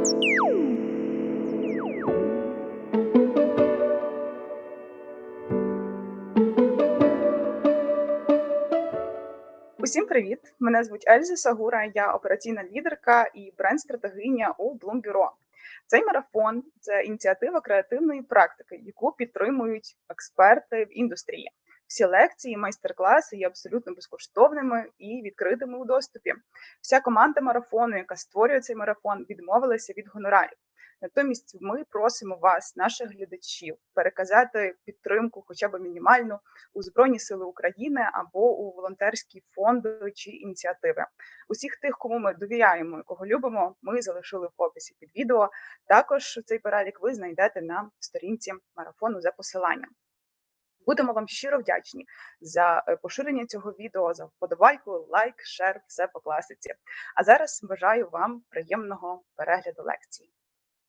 Усім привіт! Мене звуть Ельза Сагура. Я операційна лідерка і бренд-стратегиня у Bureau. Цей марафон це ініціатива креативної практики, яку підтримують експерти в індустрії. Всі лекції, майстер-класи є абсолютно безкоштовними і відкритими у доступі. Вся команда марафону, яка створює цей марафон, відмовилася від гонорарів. Натомість ми просимо вас, наших глядачів, переказати підтримку, хоча б мінімальну, у Збройні Сили України або у волонтерські фонди чи ініціативи. Усіх тих, кому ми довіряємо і кого любимо, ми залишили в описі під відео. Також цей перелік ви знайдете на сторінці марафону за посиланням. Будемо вам щиро вдячні за е, поширення цього відео, за вподобайку, лайк, шер, все по класиці. А зараз бажаю вам приємного перегляду лекції.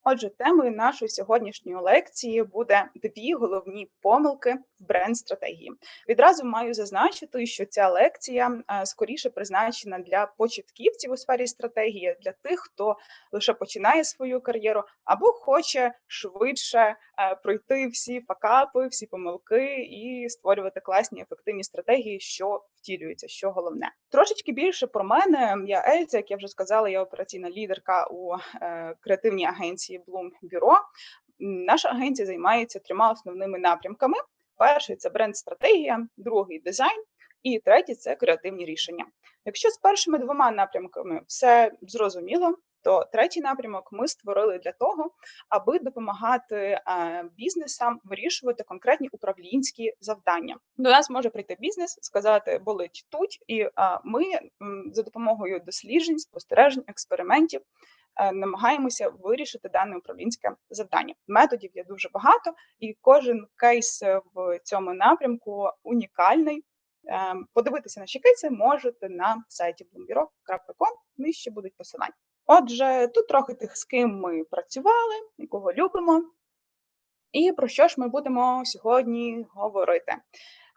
Отже, темою нашої сьогоднішньої лекції буде дві головні помилки в бренд-стратегії. Відразу маю зазначити, що ця лекція е, скоріше призначена для початківців у сфері стратегії, для тих, хто лише починає свою кар'єру або хоче швидше е, пройти всі факапи, всі помилки і створювати класні ефективні стратегії, що втілюються, що головне. Трошечки більше про мене. Я Ельза, як я вже сказала, я операційна лідерка у е, креативній агенції Bloom Bureau. Наша агенція займається трьома основними напрямками: перший це бренд-стратегія, другий дизайн, і третій це креативні рішення. Якщо з першими двома напрямками все зрозуміло, то третій напрямок ми створили для того, аби допомагати е, бізнесам вирішувати конкретні управлінські завдання. До нас може прийти бізнес, сказати болить тут, і ми за допомогою досліджень, спостережень, експериментів. Е, намагаємося вирішити дане управлінське завдання. Методів є дуже багато, і кожен кейс в цьому напрямку унікальний. Е, подивитися на кейси можете на сайті bloomberg.com, нижче будуть посилання. Отже, тут трохи тих, з ким ми працювали, і кого любимо. І про що ж ми будемо сьогодні говорити?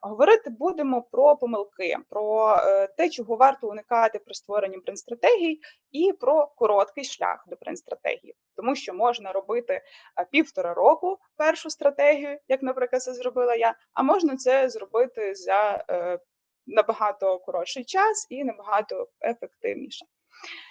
Говорити будемо про помилки, про е, те, чого варто уникати при створенні бренд-стратегій, і про короткий шлях до бренд-стратегії. Тому що можна робити е, півтора року першу стратегію, як, наприклад, це зробила я, а можна це зробити за е, набагато коротший час і набагато ефективніше.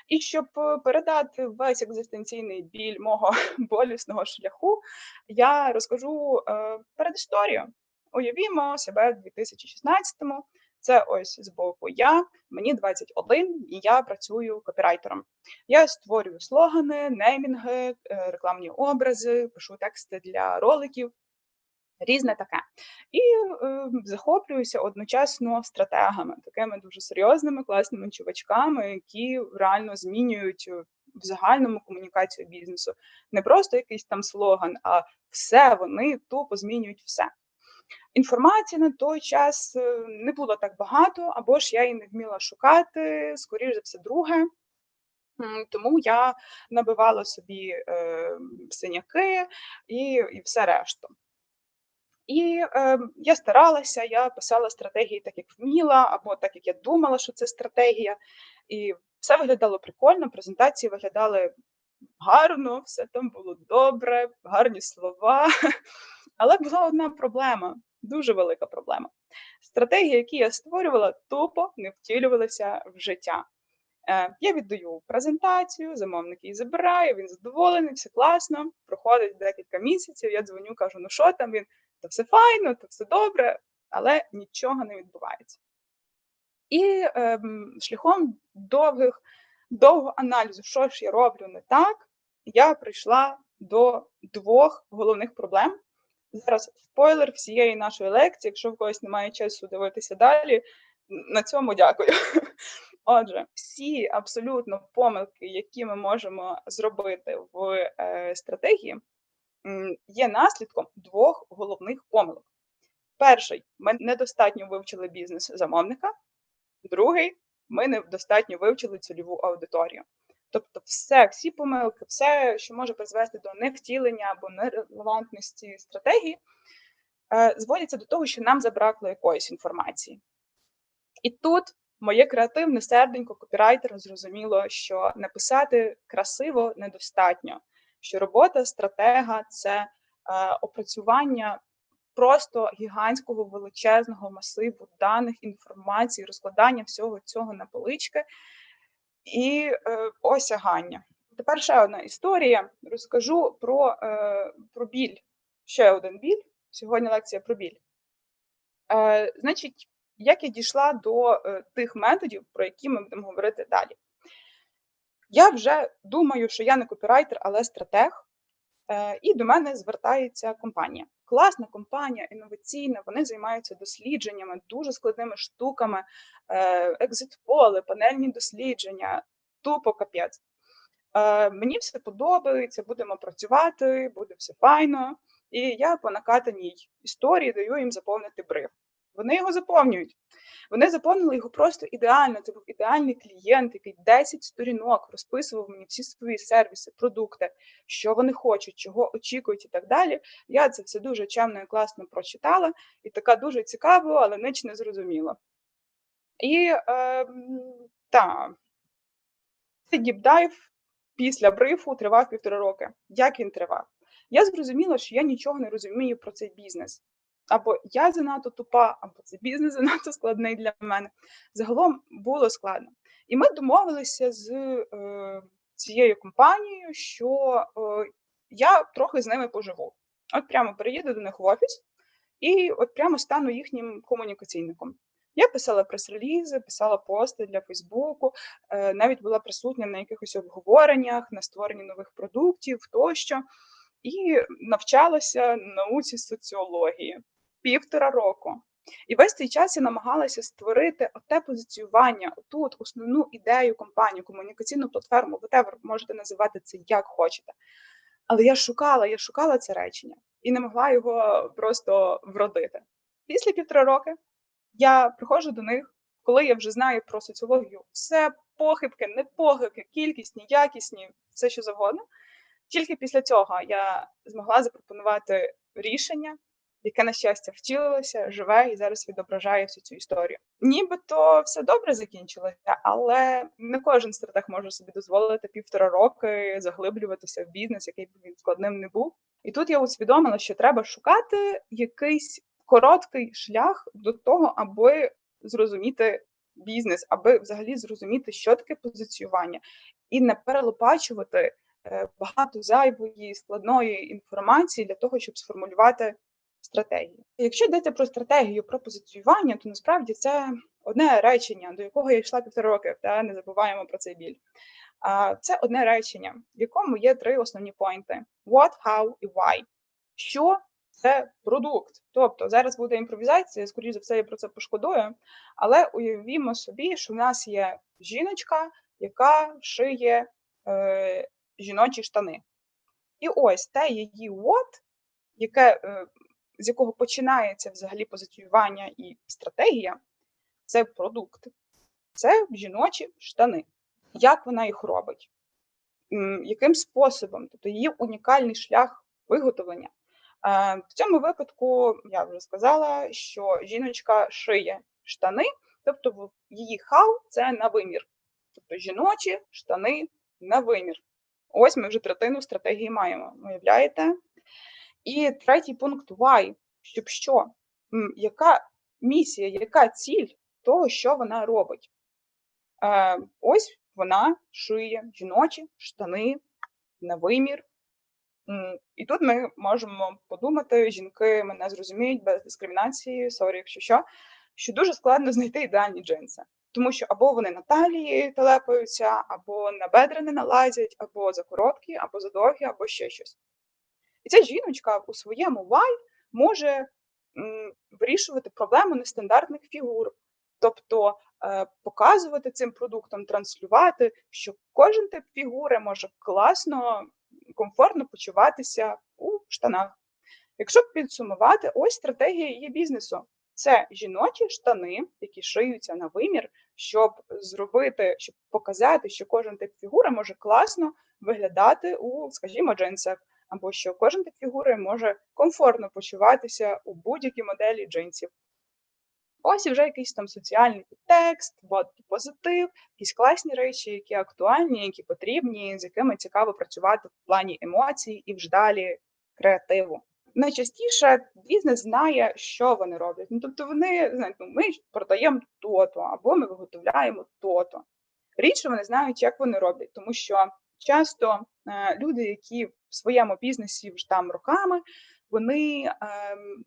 І щоб е, передати весь екзистенційний біль мого болісного шляху, я розкажу е, передісторію. Уявімо себе в 2016-му. Це ось з боку я, мені 21, і я працюю копірайтером. Я створюю слогани, неймінги, е, рекламні образи, пишу тексти для роликів різне таке. І е, захоплююся одночасно стратегами, такими дуже серйозними, класними чувачками, які реально змінюють е, в загальному комунікацію бізнесу. Не просто якийсь там слоган, а все вони тупо змінюють все. Інформації на той час е, не було так багато, або ж я її не вміла шукати, скоріш за все, друге. Тому я набивала собі е, синяки і і все решту. І е, я старалася, я писала стратегії так, як вміла, або так, як я думала, що це стратегія. І все виглядало прикольно, презентації виглядали гарно, все там було добре, гарні слова. Але була одна проблема, дуже велика проблема. Стратегії, які я створювала, тупо не втілювалися в життя. Е, Я віддаю презентацію, замовник її забирає, він задоволений, все класно. Проходить декілька місяців. Я дзвоню, кажу: ну що там він? То все файно, то все добре, але нічого не відбувається. І е, шляхом довгих, довгого аналізу, що ж я роблю не так, я прийшла до двох головних проблем. Зараз спойлер всієї нашої лекції, якщо в когось немає часу дивитися далі, на цьому дякую. Отже, всі абсолютно помилки, які ми можемо зробити в е, стратегії, є наслідком двох головних помилок. Перший ми недостатньо вивчили бізнес замовника, другий ми недостатньо вивчили цільову аудиторію. Тобто, все, всі помилки, все, що може призвести до невтілення або нерелевантності стратегії, е, зводяться до того, що нам забракло якоїсь інформації. І тут Моє креативне серденько копірайтера зрозуміло, що написати красиво недостатньо, що робота стратега це е, опрацювання просто гігантського величезного масиву даних, інформації, розкладання всього цього на полички і е, осягання. Тепер ще одна історія. Розкажу про, е, про біль. Ще один біль. Сьогодні лекція про біль. Значить, як я дійшла до тих методів, про які ми будемо говорити далі. Я вже думаю, що я не копірайтер, але стратег, е, і до мене звертається компанія. Класна компанія, інноваційна, вони займаються дослідженнями, дуже складними штуками, екзит-поли, панельні дослідження, тупо капець. Е, Мені все подобається, будемо працювати, буде все файно. І я по накатаній історії даю їм заповнити бриф. Вони його заповнюють. Вони заповнили його просто ідеально. Це був ідеальний клієнт, який 10 сторінок розписував мені всі свої сервіси, продукти, що вони хочуть, чого очікують і так далі. Я це все дуже чемно і класно прочитала, і така дуже цікаво, але ніч не зрозуміла. І е, так, цей діпдайв після брифу тривав півтора роки. Як він тривав? Я зрозуміла, що я нічого не розумію про цей бізнес. Або я занадто тупа, або цей бізнес занадто складний для мене. Загалом було складно. І ми домовилися з е, цією компанією, що е, я трохи з ними поживу. От прямо переїду до них в офіс і от прямо стану їхнім комунікаційником. Я писала прес-релізи, писала пости для Фейсбуку, е, навіть була присутня на якихось обговореннях, на створенні нових продуктів тощо, і навчалася науці соціології півтора року. І весь цей час я намагалася створити оте позиціювання, отут основну ідею компанії, комунікаційну платформу, whatever, можете називати це як хочете. Але я шукала, я шукала це речення і не могла його просто вродити. Після півтора роки я приходжу до них, коли я вже знаю про соціологію, все похибки, не похибки, кількісні, якісні, все що завгодно. Тільки після цього я змогла запропонувати рішення, яке, на щастя, втілилося, живе і зараз відображає всю цю історію. Нібито все добре закінчилося, але не кожен стратег може собі дозволити півтора роки заглиблюватися в бізнес, який б він складним не був. І тут я усвідомила, що треба шукати якийсь короткий шлях до того, аби зрозуміти бізнес, аби взагалі зрозуміти, що таке позиціювання, і не перелопачувати е, багато зайвої складної інформації для того, щоб сформулювати стратегію. Якщо йдеться про стратегію про позиціювання, то насправді це одне речення, до якого я йшла півтора роки, та не забуваємо про цей біль. А Це одне речення, в якому є три основні поінти: what, how і why. Що це продукт. Тобто зараз буде імпровізація, скоріше за все, я про це пошкодую. Але уявімо собі, що в нас є жіночка, яка шиє е, жіночі штани. І ось те її what, яке, е, з якого починається взагалі позиціювання і стратегія, це продукт, це жіночі штани. Як вона їх робить? Яким способом? Тобто її унікальний шлях виготовлення. В цьому випадку я вже сказала, що жіночка шиє штани, тобто її хау це на вимір. Тобто жіночі штани на вимір. Ось ми вже третину стратегії маємо, уявляєте? І третій пункт why, щоб що? Яка місія, яка ціль того, що вона робить? Ось вона шиє жіночі штани на вимір. І тут ми можемо подумати, жінки мене зрозуміють без дискримінації, сорі, якщо що, що дуже складно знайти ідеальні джинси. Тому що або вони на талії телепаються, або на бедра не налазять, або за короткі, або за довгі, або ще щось. І ця жіночка у своєму вай може м, вирішувати проблему нестандартних фігур, тобто е, показувати цим продуктом, транслювати, що кожен тип фігури може класно комфортно почуватися у штанах. Якщо підсумувати, ось стратегія її бізнесу. Це жіночі штани, які шиються на вимір, щоб зробити, щоб показати, що кожен тип фігури може класно виглядати у, скажімо, джинсах, або що кожен тип фігури може комфортно почуватися у будь-якій моделі джинсів. Ось і вже якийсь там соціальний підтекст, позитив, якісь класні речі, які актуальні, які потрібні, з якими цікаво працювати в плані емоцій і в ждалі креативу. Найчастіше бізнес знає, що вони роблять. Ну, тобто вони знають, ну, ми продаємо то-то, або ми виготовляємо то-то. Рідше вони знають, як вони роблять, тому що часто е, люди, які в своєму бізнесі вже там роками, вони е,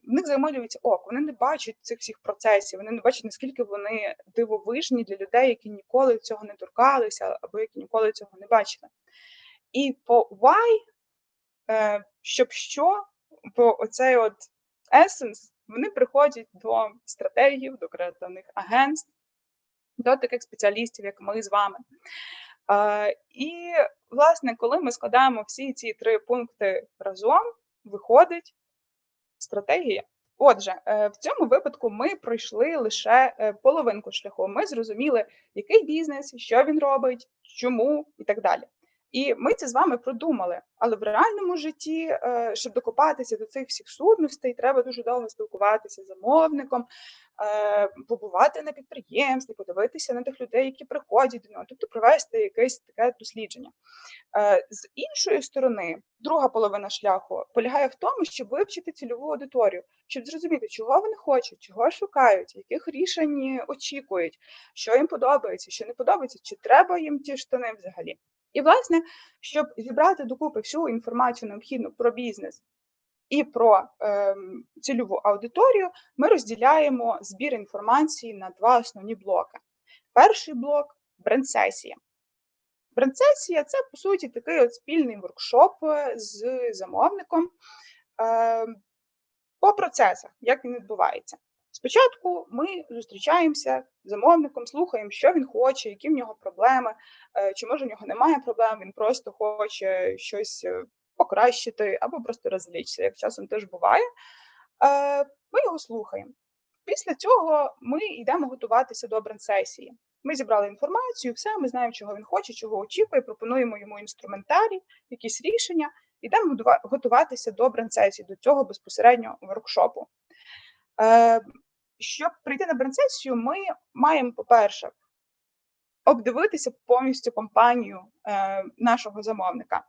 в них замилюється ок, вони не бачать цих всіх процесів, вони не бачать, наскільки вони дивовижні для людей, які ніколи цього не торкалися, або які ніколи цього не бачили. І по why, е, щоб що, по оцей от essence, вони приходять до стратегів, до креативних агентств, до таких спеціалістів, як ми з вами. Е, і, власне, коли ми складаємо всі ці три пункти разом, виходить стратегія. Отже, е, в цьому випадку ми пройшли лише е, половинку шляху. Ми зрозуміли, який бізнес, що він робить, чому і так далі. І ми це з вами продумали. Але в реальному житті, е, щоб докопатися до цих всіх сутностей, треба дуже довго спілкуватися з замовником, е, побувати на підприємстві, подивитися на тих людей, які приходять до нього, тобто провести якесь таке дослідження. Е, з іншої сторони, друга половина шляху полягає в тому, щоб вивчити цільову аудиторію, щоб зрозуміти, чого вони хочуть, чого шукають, яких рішень очікують, що їм подобається, що не подобається, чи треба їм ті штани взагалі. І, власне, щоб зібрати докупи всю інформацію необхідну про бізнес і про е, цільову аудиторію, ми розділяємо збір інформації на два основні блоки. Перший блок бренд-сесія. Бренд-сесія – це, по суті, такий от спільний воркшоп з замовником е, по процесах, як він відбувається. Спочатку ми зустрічаємося з замовником, слухаємо, що він хоче, які в нього проблеми, е, чи може в нього немає проблем, він просто хоче щось е, покращити або просто розвлічся, як часом теж буває. Е, ми його слухаємо. Після цього ми йдемо готуватися до бренд-сесії. Ми зібрали інформацію, все, ми знаємо, чого він хоче, чого очікує, пропонуємо йому інструментарій, якісь рішення, йдемо готуватися до бренд-сесії, до цього безпосередньо воркшопу. Щоб прийти на бренд-сесію, ми маємо, по-перше, обдивитися повністю компанію е, нашого замовника,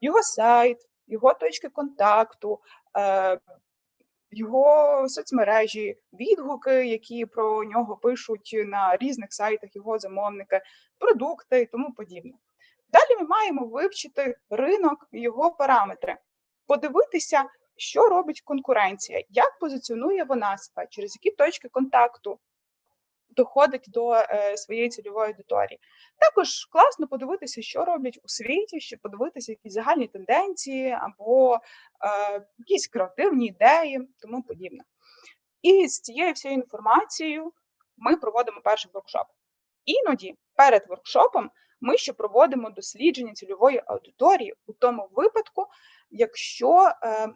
його сайт, його точки контакту, е, його соцмережі, відгуки, які про нього пишуть на різних сайтах його замовника, продукти і тому подібне. Далі ми маємо вивчити ринок його параметри, подивитися, що робить конкуренція, як позиціонує вона себе, через які точки контакту доходить до е, своєї цільової аудиторії. Також класно подивитися, що роблять у світі, щоб подивитися якісь загальні тенденції або е, якісь креативні ідеї, тому подібне. І з цією всією інформацією ми проводимо перший воркшоп. Іноді перед воркшопом ми ще проводимо дослідження цільової аудиторії у тому випадку, якщо е,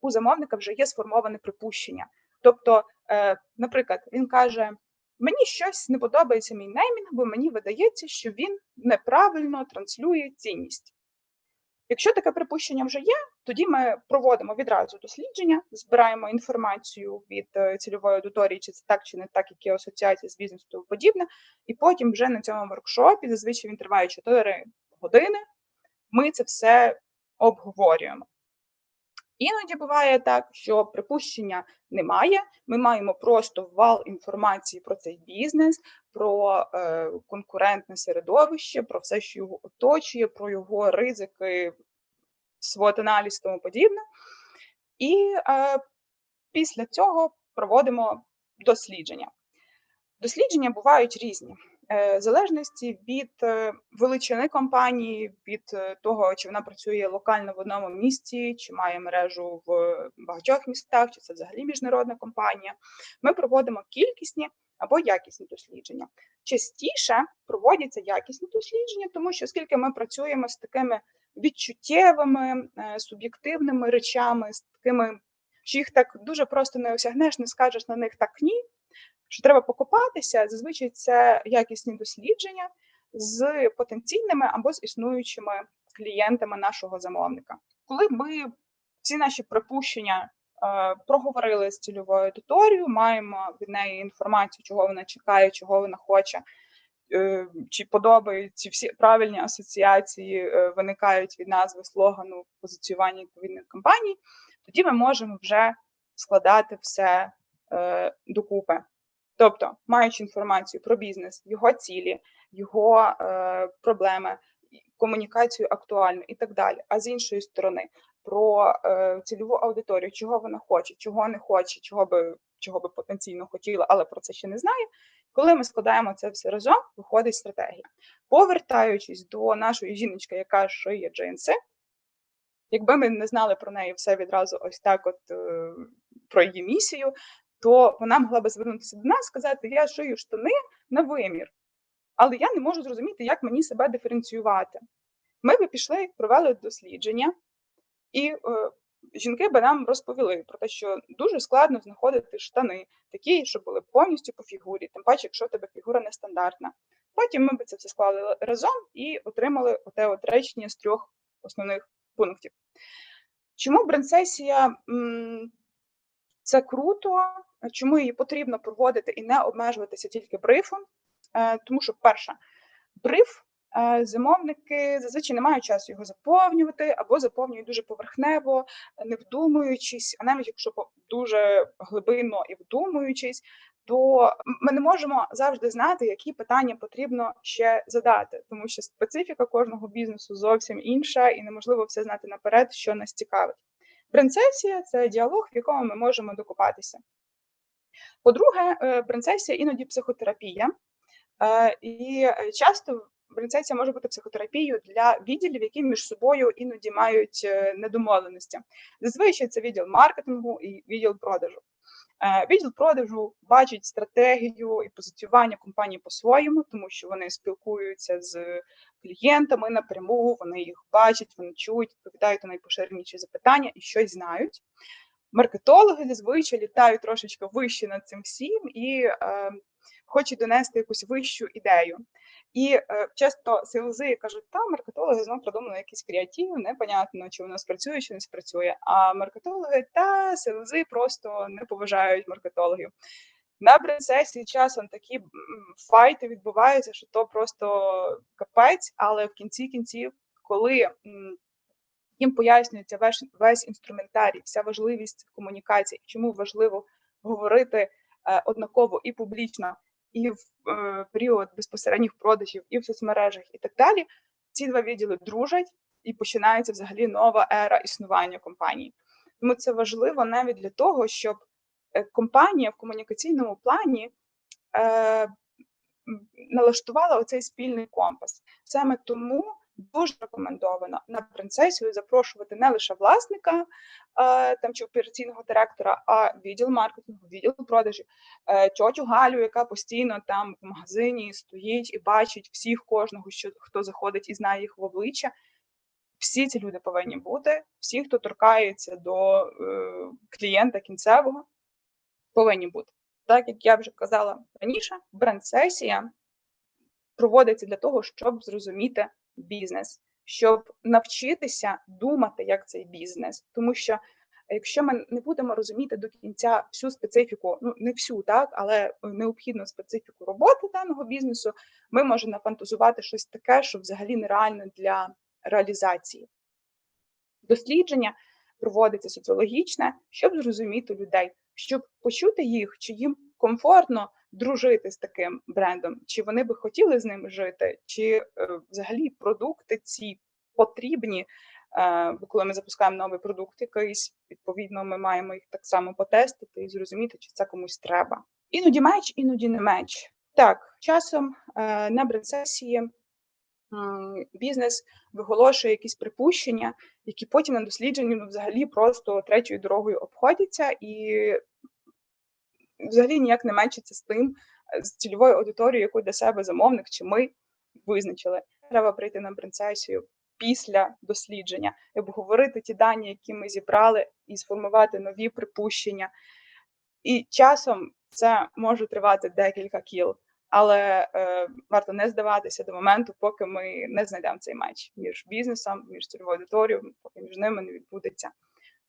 у замовника вже є сформоване припущення. Тобто, е, наприклад, він каже: мені щось не подобається мій неймінг, бо мені видається, що він неправильно транслює цінність. Якщо таке припущення вже є, тоді ми проводимо відразу дослідження, збираємо інформацію від е, цільової аудиторії, чи це так, чи не так, які асоціації з бізнесу і подібне. І потім вже на цьому воркшопі, зазвичай він триває 4 години, ми це все обговорюємо. Іноді буває так, що припущення немає. Ми маємо просто вал інформації про цей бізнес, про е, конкурентне середовище, про все, що його оточує, про його ризики, свот аналіз тому подібне. І е, після цього проводимо дослідження. Дослідження бувають різні. Е, залежності від е, величини компанії, від е, того, чи вона працює локально в одному місті, чи має мережу в багатьох містах, чи це взагалі міжнародна компанія, ми проводимо кількісні або якісні дослідження. Частіше проводяться якісні дослідження, тому що оскільки ми працюємо з такими відчуттєвими, суб'єктивними речами, з такими, що їх так дуже просто не осягнеш, не скажеш на них так ні що треба покопатися. Зазвичай це якісні дослідження з потенційними або з існуючими клієнтами нашого замовника. Коли ми всі наші припущення е, проговорили з цільовою аудиторією, маємо від неї інформацію, чого вона чекає, чого вона хоче, е, чи подобаються всі правильні асоціації е, виникають від назви слогану позиціювання відповідних компаній, тоді ми можемо вже складати все е, докупи. Тобто, маючи інформацію про бізнес, його цілі, його е, проблеми, комунікацію актуальну і так далі. А з іншої сторони, про е, цільову аудиторію, чого вона хоче, чого не хоче, чого би чого би потенційно хотіла, але про це ще не знає. Коли ми складаємо це все разом, виходить стратегія. Повертаючись до нашої жіночки, яка шиє джинси, якби ми не знали про неї все відразу, ось так, от е, про її місію, то вона могла би звернутися до нас, сказати: Я шию штани на вимір, але я не можу зрозуміти, як мені себе диференціювати. Ми би пішли, провели дослідження, і е, жінки би нам розповіли про те, що дуже складно знаходити штани, такі, щоб були повністю по фігурі, тим паче, якщо в тебе фігура нестандартна. Потім ми б це все склали разом і отримали оте от речення з трьох основних пунктів. Чому брендсесія це круто, чому її потрібно проводити і не обмежуватися тільки брифом? Е, тому що, перше, бриф Е, замовники зазвичай не мають часу його заповнювати або заповнюють дуже поверхнево, не вдумуючись, а навіть якщо дуже глибинно і вдумуючись, то ми не можемо завжди знати, які питання потрібно ще задати, тому що специфіка кожного бізнесу зовсім інша, і неможливо все знати наперед, що нас цікавить. Принцесія це діалог, в якому ми можемо докупатися. По-друге, е, принцесія іноді психотерапія, е, і часто Організація може бути психотерапією для відділів, які між собою іноді мають е, недомовленості. Зазвичай це відділ маркетингу і відділ продажу. Е, відділ продажу бачить стратегію і позиціювання компанії по-своєму, тому що вони спілкуються з клієнтами напряму, вони їх бачать, вони чують, відповідають на найпоширеніші запитання і щось знають. Маркетологи зазвичай літають трошечки вище над цим всім і е, хочуть донести якусь вищу ідею. І е, часто селзи кажуть, та маркетологи знову придумали якийсь креатив, непонятно, чи воно спрацює, чи не спрацює. А маркетологи та селзи просто не поважають маркетологів. На брендсесії часом такі файти відбуваються, що то просто капець, але в кінці кінців, коли їм пояснюється весь, весь інструментарій, вся важливість комунікації, чому важливо говорити е, однаково і публічно і в е, період безпосередніх продажів, і в соцмережах, і так далі. Ці два відділи дружать і починається взагалі нова ера існування компанії. Тому це важливо навіть для того, щоб е, компанія в комунікаційному плані налаштувала оцей спільний компас. Саме тому дуже рекомендовано на принцесію запрошувати не лише власника там чи операційного директора, а відділ маркетингу, відділ продажів, е, тьотю Галю, яка постійно там в магазині стоїть і бачить всіх кожного, що хто заходить і знає їх в обличчя. Всі ці люди повинні бути, всі, хто торкається до е, клієнта кінцевого, повинні бути. Так як я вже казала раніше, бренд-сесія проводиться для того, щоб зрозуміти бізнес, щоб навчитися думати як цей бізнес, тому що. Якщо ми не будемо розуміти до кінця всю специфіку, ну не всю, так, але необхідну специфіку роботи даного бізнесу, ми можемо нафантазувати щось таке, що взагалі нереальне для реалізації. Дослідження проводиться соціологічне, щоб зрозуміти людей, щоб почути їх, чи їм комфортно дружити з таким брендом, чи вони би хотіли з ним жити, чи е, взагалі продукти ці потрібні. Е, бо коли ми запускаємо новий продукт, якийсь відповідно, ми маємо їх так само потестити і зрозуміти, чи це комусь треба. Іноді меч, іноді не меч. Так, часом е, на брендсесії бізнес виголошує якісь припущення, які потім на дослідженні ну, взагалі просто третьою дорогою обходяться, і взагалі ніяк не меншиться з тим, е, з цільовою аудиторією, яку для себе замовник чи ми визначили. Треба прийти на принцесію після дослідження і обговорити ті дані, які ми зібрали, і сформувати нові припущення. І часом це може тривати декілька кіл, але е, варто не здаватися до моменту, поки ми не знайдемо цей матч між бізнесом, між цільовою аудиторією, поки між ними не відбудеться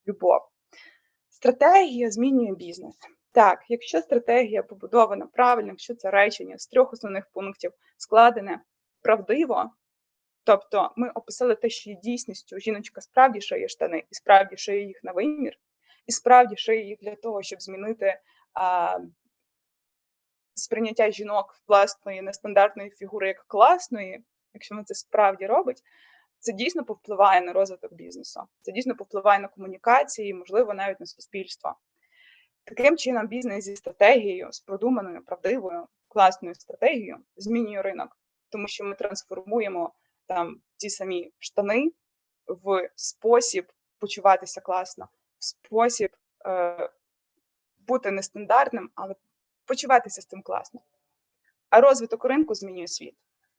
любов. Стратегія змінює бізнес. Так, якщо стратегія побудована правильно, якщо це речення з трьох основних пунктів складене правдиво, тобто ми описали те, що є дійсністю, жіночка справді шиє штани, і справді шиє їх на вимір, і справді шиє їх для того, щоб змінити а, сприйняття жінок власної нестандартної фігури як класної, якщо вона це справді робить, це дійсно повпливає на розвиток бізнесу. Це дійсно повпливає на комунікації, можливо, навіть на суспільство. Таким чином, бізнес зі стратегією, з продуманою, правдивою, класною стратегією змінює ринок, тому що ми трансформуємо там ті самі штани в спосіб почуватися класно, в спосіб е, бути нестандартним, але почуватися з цим класно. А розвиток ринку змінює світ.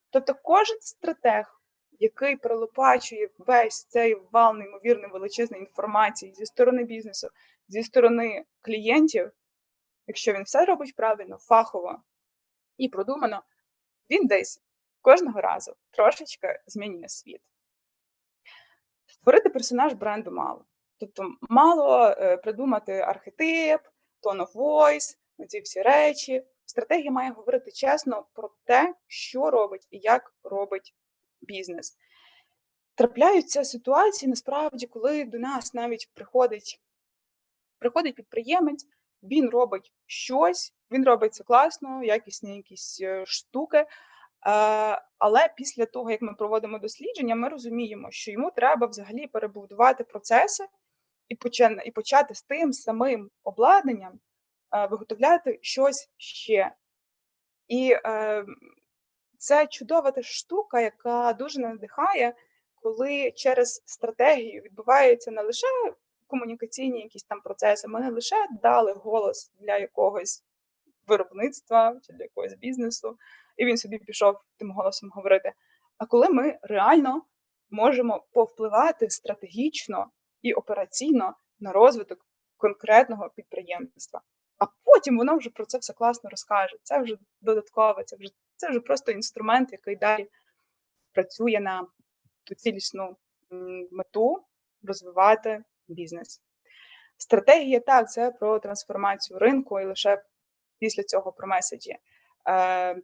Тобто, кожен стратег, який пролопачує весь цей вал неймовірно величезної інформації зі сторони бізнесу, зі сторони клієнтів, якщо він все робить правильно, фахово і продумано, він десь кожного разу трошечки змінює світ. Створити персонаж бренду мало. Тобто, мало е, придумати архетип, tone of voice, ці всі речі. Стратегія має говорити чесно про те, що робить і як робить бізнес. Трапляються ситуації насправді, коли до нас навіть приходить приходить підприємець, він робить щось, він робить це класно, якісні якісь е, штуки. Е, але після того, як ми проводимо дослідження, ми розуміємо, що йому треба взагалі перебудувати процеси і почати з тим самим обладнанням е, виготовляти щось ще. І це чудова штука, яка дуже надихає, коли через стратегію відбуваються не лише комунікаційні якісь там процеси, ми не лише дали голос для якогось виробництва чи для якогось бізнесу, і він собі пішов тим голосом говорити. А коли ми реально можемо повпливати стратегічно і операційно на розвиток конкретного підприємства, а потім воно вже про це все класно розкаже. Це вже додаткове, це вже це вже просто інструмент, який далі працює на ту цілісну мету розвивати бізнес. Стратегія так, це про трансформацію ринку і лише після цього про меседжі. Е,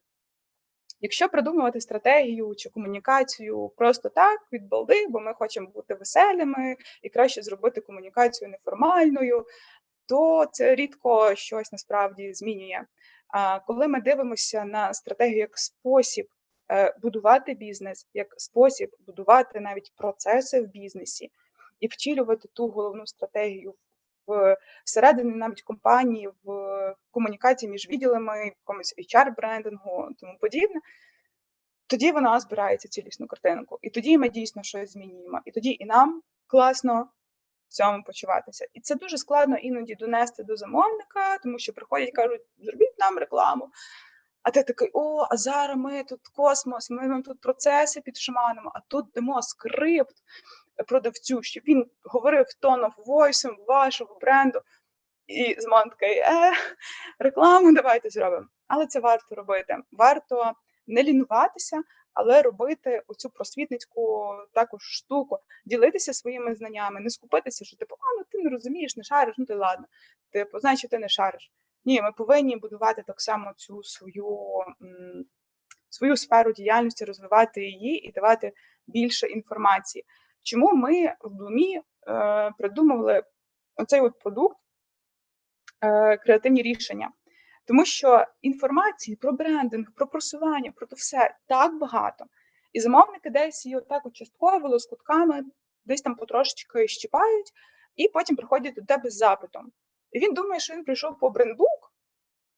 Якщо придумувати стратегію чи комунікацію просто так, від балди, бо ми хочемо бути веселими і краще зробити комунікацію неформальною, то це рідко щось насправді змінює. А коли ми дивимося на стратегію як спосіб е, будувати бізнес, як спосіб будувати навіть процеси в бізнесі і втілювати ту головну стратегію в всередині навіть компанії, в комунікації між відділами, в якомусь HR-брендингу тому подібне. Тоді вона збирається цілісну картинку, і тоді ми дійсно щось змінюємо. І тоді і нам класно в цьому почуватися. І це дуже складно іноді донести до замовника, тому що приходять кажуть, зробіть нам рекламу. А ти такий, о, а зараз ми тут космос, ми вам тут процеси підшиманимо, а тут дамо скрипт продавцю, щоб він говорив тоном войсом вашого бренду. І замовник такий, е, рекламу давайте зробимо. Але це варто робити. Варто не лінуватися, але робити оцю просвітницьку також штуку, ділитися своїми знаннями, не скупитися, що типу, а ну ти не розумієш, не шариш, ну ти ладно. Типу, значить, ти не шариш. Ні, ми повинні будувати так само цю свою свою сферу діяльності, розвивати її і давати більше інформації. Чому ми в Блумі е, придумували оцей от продукт, е, креативні рішення? Тому що інформації про брендинг, про просування, про то все так багато. І замовники десь її отак от частково, з кутками, десь там потрошечки щіпають, і потім приходять до тебе з запитом. І він думає, що він прийшов по брендбук,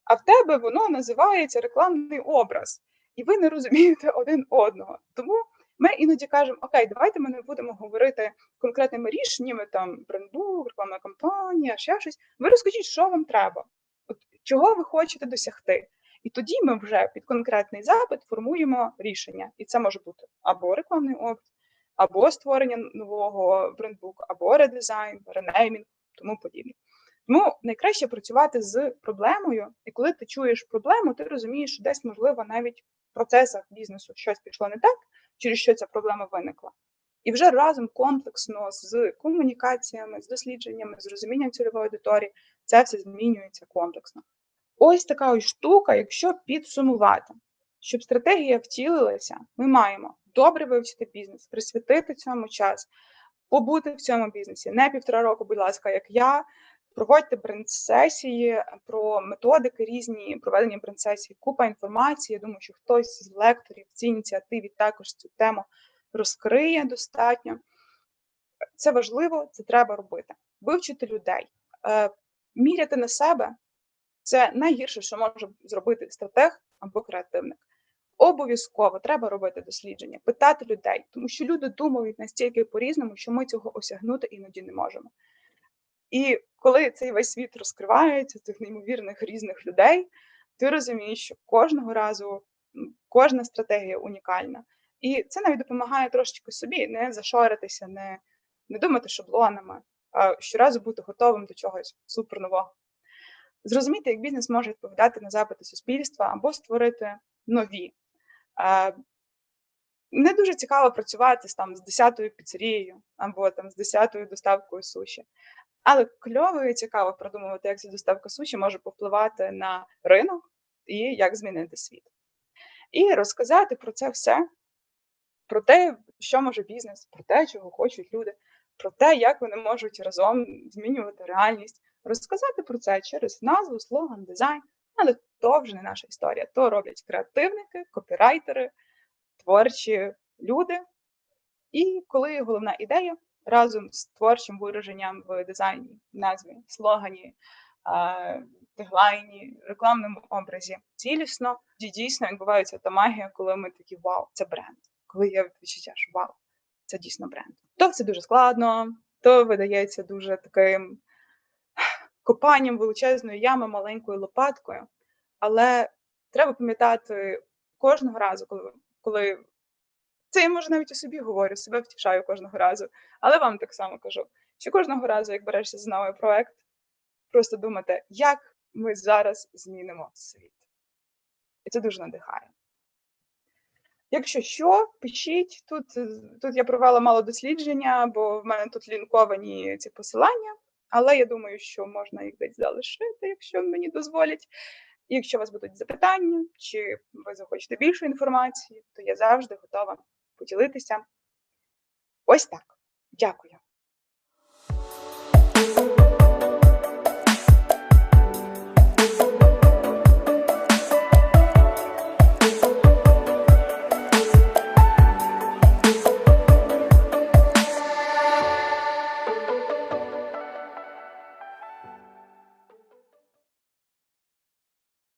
а в тебе воно називається рекламний образ. І ви не розумієте один одного. Тому ми іноді кажемо, окей, давайте ми не будемо говорити конкретними рішеннями, там брендбук, рекламна кампанія, ще щось. Ви розкажіть, що вам треба от чого ви хочете досягти. І тоді ми вже під конкретний запит формуємо рішення. І це може бути або рекламний образ, або створення нового брендбуку, або редизайн, ренеймінг, тому подібне. Тому найкраще працювати з проблемою, і коли ти чуєш проблему, ти розумієш, що десь, можливо, навіть в процесах бізнесу щось пішло не так, через що ця проблема виникла. І вже разом комплексно з комунікаціями, з дослідженнями, з розумінням цільової аудиторії, це все змінюється комплексно. Ось така ось штука, якщо підсумувати, щоб стратегія втілилася, ми маємо добре вивчити бізнес, присвятити цьому час, побути в цьому бізнесі. Не півтора року, будь ласка, як я. Проводьте бренд-сесії про методики різні проведення бренд-сесій, купа інформації. Я думаю, що хтось з лекторів в цій ініціативі також цю тему розкриє достатньо. Це важливо, це треба робити. Вивчити людей, е, міряти на себе це найгірше, що може зробити стратег або креативник. Обов'язково треба робити дослідження, питати людей, тому що люди думають настільки по-різному, що ми цього осягнути іноді не можемо. І коли цей весь світ розкривається, цих неймовірних різних людей, ти розумієш, що кожного разу кожна стратегія унікальна. І це навіть допомагає трошечки собі не зашоритися, не не думати шаблонами, а щоразу бути готовим до чогось супернового. Зрозуміти, як бізнес може відповідати на запити суспільства або створити нові. Не дуже цікаво працювати там, з 10-ю піцерією або там, з 10-ю доставкою суші. Але кльово і цікаво продумувати, як ця доставка суші може повпливати на ринок і як змінити світ. І розказати про це все, про те, що може бізнес, про те, чого хочуть люди, про те, як вони можуть разом змінювати реальність, розказати про це через назву, слоган, дизайн. Але то вже не наша історія. То роблять креативники, копірайтери, творчі люди. І коли головна ідея разом з творчим вираженням в дизайні, назві, слогані, теглайні, рекламному образі цілісно, дійсно відбувається та магія, коли ми такі вау, це бренд. Коли є відчуття, що вау, це дійсно бренд. То все дуже складно, то видається дуже таким копанням величезної ями маленькою лопаткою. Але треба пам'ятати кожного разу, коли коли це я може навіть у собі говорю, себе втішаю кожного разу, але вам так само кажу, що кожного разу, як берешся за новий проект, просто думати, як ми зараз змінимо світ. І це дуже надихає. Якщо що, пишіть, тут тут я провела мало дослідження, бо в мене тут лінковані ці посилання, але я думаю, що можна їх десь залишити, якщо мені дозволять. І якщо у вас будуть запитання, чи ви захочете більше інформації, то я завжди готова поділитися. Ось так. Дякую.